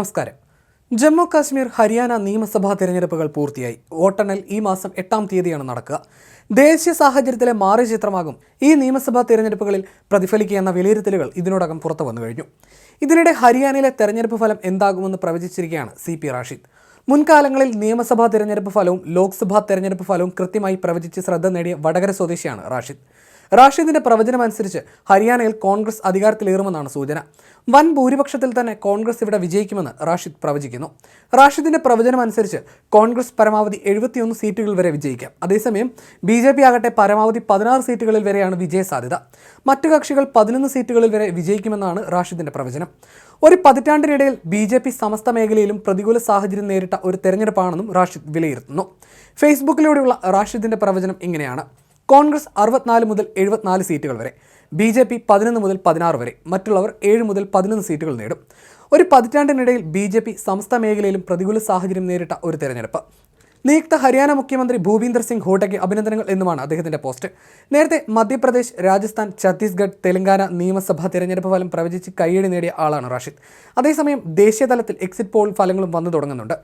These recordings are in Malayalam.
നമസ്കാരം. ജമ്മു കാശ്മീർ ഹരിയാന നിയമസഭാ തിരഞ്ഞെടുപ്പുകൾ പൂർത്തിയായി. വോട്ടെണ്ണൽ ഈ മാസം എട്ടാം തീയതിയാണ് നടക്കുക. ദേശീയ സാഹചര്യത്തിലെ മാറിയ ചിത്രമാകും ഈ നിയമസഭാ തിരഞ്ഞെടുപ്പുകളിൽ പ്രതിഫലിക്കുക എന്ന വിലയിരുത്തലുകൾ ഇതിനോടകം പുറത്തു വന്നു കഴിഞ്ഞു. ഇതിനിടെ ഹരിയാനയിലെ തെരഞ്ഞെടുപ്പ് ഫലം എന്താകുമെന്ന് പ്രവചിച്ചിരിക്കുകയാണ് സി പി റാഷിദ്. മുൻകാലങ്ങളിൽ നിയമസഭാ തിരഞ്ഞെടുപ്പ് ഫലവും ലോക്സഭാ തിരഞ്ഞെടുപ്പ് ഫലവും കൃത്യമായി പ്രവചിച്ച് ശ്രദ്ധ നേടിയ വടകര സ്വദേശിയാണ് റാഷിദ്. റാഷിദിന്റെ പ്രവചനമനുസരിച്ച് ഹരിയാനയിൽ കോൺഗ്രസ് അധികാരത്തിലേറുമെന്നാണ് സൂചന. വൻ ഭൂരിപക്ഷത്തിൽ തന്നെ കോൺഗ്രസ് ഇവിടെ വിജയിക്കുമെന്ന് റാഷിദ് പ്രവചിക്കുന്നു. റാഷിദിന്റെ പ്രവചനമനുസരിച്ച് കോൺഗ്രസ് പരമാവധി എഴുപത്തിയൊന്ന് സീറ്റുകൾ വരെ വിജയിക്കാം. അതേസമയം ബി ജെ പി ആകട്ടെ പരമാവധി പതിനാറ് സീറ്റുകളിൽ വരെയാണ് വിജയ സാധ്യത. മറ്റു കക്ഷികൾ പതിനൊന്ന് സീറ്റുകളിൽ വരെ വിജയിക്കുമെന്നാണ് റാഷിദിന്റെ പ്രവചനം. ഒരു പതിറ്റാണ്ടിനിടയിൽ ബി ജെ പി സമസ്ത മേഖലയിലും പ്രതികൂല സാഹചര്യം നേരിട്ട ഒരു തെരഞ്ഞെടുപ്പാണെന്നും റാഷിദ് വിലയിരുത്തുന്നു. ഫേസ്ബുക്കിലൂടെയുള്ള റാഷിദിന്റെ പ്രവചനം ഇങ്ങനെയാണ്. കോൺഗ്രസ് അറുപത്തിനാല് മുതൽ എഴുപത്തിനാല് സീറ്റുകൾ വരെ ബി ജെ പി പതിനൊന്ന് മുതൽ പതിനാറ് വരെ മറ്റുള്ളവർ ഏഴ് മുതൽ പതിനൊന്ന് സീറ്റുകൾ നേടും. ഒരു പതിറ്റാണ്ടിനിടയിൽ ബി ജെ പി സമസ്ത മേഖലയിലും പ്രതികൂല സാഹചര്യം നേരിട്ട ഒരു തെരഞ്ഞെടുപ്പ്. നിയുക്ത ഹരിയാന മുഖ്യമന്ത്രി ഭൂപീന്ദർ സിംഗ് ഹൂഡയ്ക്ക് അഭിനന്ദനങ്ങൾ എന്നുമാണ് അദ്ദേഹത്തിന്റെ പോസ്റ്റ്. നേരത്തെ മധ്യപ്രദേശ് രാജസ്ഥാൻ ഛത്തീസ്ഗഡ് തെലങ്കാന നിയമസഭാ തെരഞ്ഞെടുപ്പ് ഫലം പ്രവചിച്ച് കയ്യടി നേടിയ ആളാണ് റാഷിദ്. അതേസമയം ദേശീയതലത്തിൽ എക്സിറ്റ് പോൾ ഫലങ്ങളും വന്നു തുടങ്ങുന്നുണ്ട്.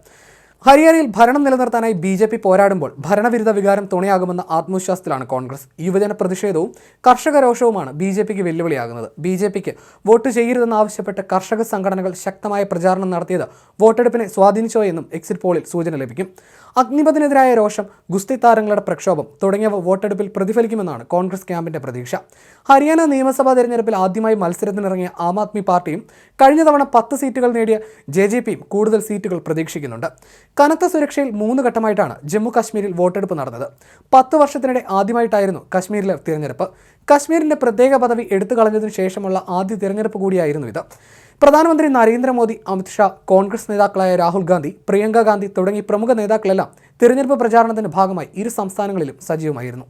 ഹരിയാനയിൽ ഭരണം നിലനിർത്താനായി ബി ജെ പി പോരാടുമ്പോൾ ഭരണവിരുദ്ധ വികാരം തുണയാകുമെന്ന ആത്മവിശ്വാസത്തിലാണ് കോൺഗ്രസ്. യുവജന പ്രതിഷേധവും കർഷക രോഷവുമാണ് ബി ജെ പിക്ക് വെല്ലുവിളിയാകുന്നത്. ബി ജെ പിക്ക് വോട്ട് ചെയ്യരുതെന്നാവശ്യപ്പെട്ട് കർഷക സംഘടനകൾ ശക്തമായ പ്രചാരണം നടത്തിയത് വോട്ടെടുപ്പിനെ സ്വാധീനിച്ചോ എന്നും എക്സിറ്റ് പോളിൽ സൂചന ലഭിക്കും. അഗ്നിപഥിനെതിരായ രോഷം ഗുസ്തി താരങ്ങളുടെ പ്രക്ഷോഭം തുടങ്ങിയവ വോട്ടെടുപ്പിൽ പ്രതിഫലിക്കുമെന്നാണ് കോൺഗ്രസ് ക്യാമ്പിന്റെ പ്രതീക്ഷ. ഹരിയാന നിയമസഭാ തെരഞ്ഞെടുപ്പിൽ ആദ്യമായി മത്സരത്തിനിറങ്ങിയ ആം ആദ്മി പാർട്ടിയും കഴിഞ്ഞ തവണ പത്ത് സീറ്റുകൾ നേടിയ ജെ ജെ പിയും കൂടുതൽ സീറ്റുകൾ പ്രതീക്ഷിക്കുന്നുണ്ട്. കനത്ത സുരക്ഷയിൽ മൂന്ന് ഘട്ടമായിട്ടാണ് ജമ്മു കാശ്മീരിൽ വോട്ടെടുപ്പ് നടന്നത്. പത്ത് വർഷത്തിനിടെ ആദ്യമായിട്ടായിരുന്നു കശ്മീരിലെ തിരഞ്ഞെടുപ്പ്. കാശ്മീരിന്റെ പ്രത്യേക പദവി എടുത്തു കളഞ്ഞതിനു ശേഷമുള്ള ആദ്യ തിരഞ്ഞെടുപ്പ് കൂടിയായിരുന്നു ഇത്. പ്രധാനമന്ത്രി നരേന്ദ്രമോദി അമിത്ഷാ കോൺഗ്രസ് നേതാക്കളായ രാഹുൽ ഗാന്ധി പ്രിയങ്ക ഗാന്ധി തുടങ്ങി പ്രമുഖ നേതാക്കളെല്ലാം തിരഞ്ഞെടുപ്പ് പ്രചാരണത്തിന്റെ ഭാഗമായി ഇരു സംസ്ഥാനങ്ങളിലും സജീവമായിരുന്നു.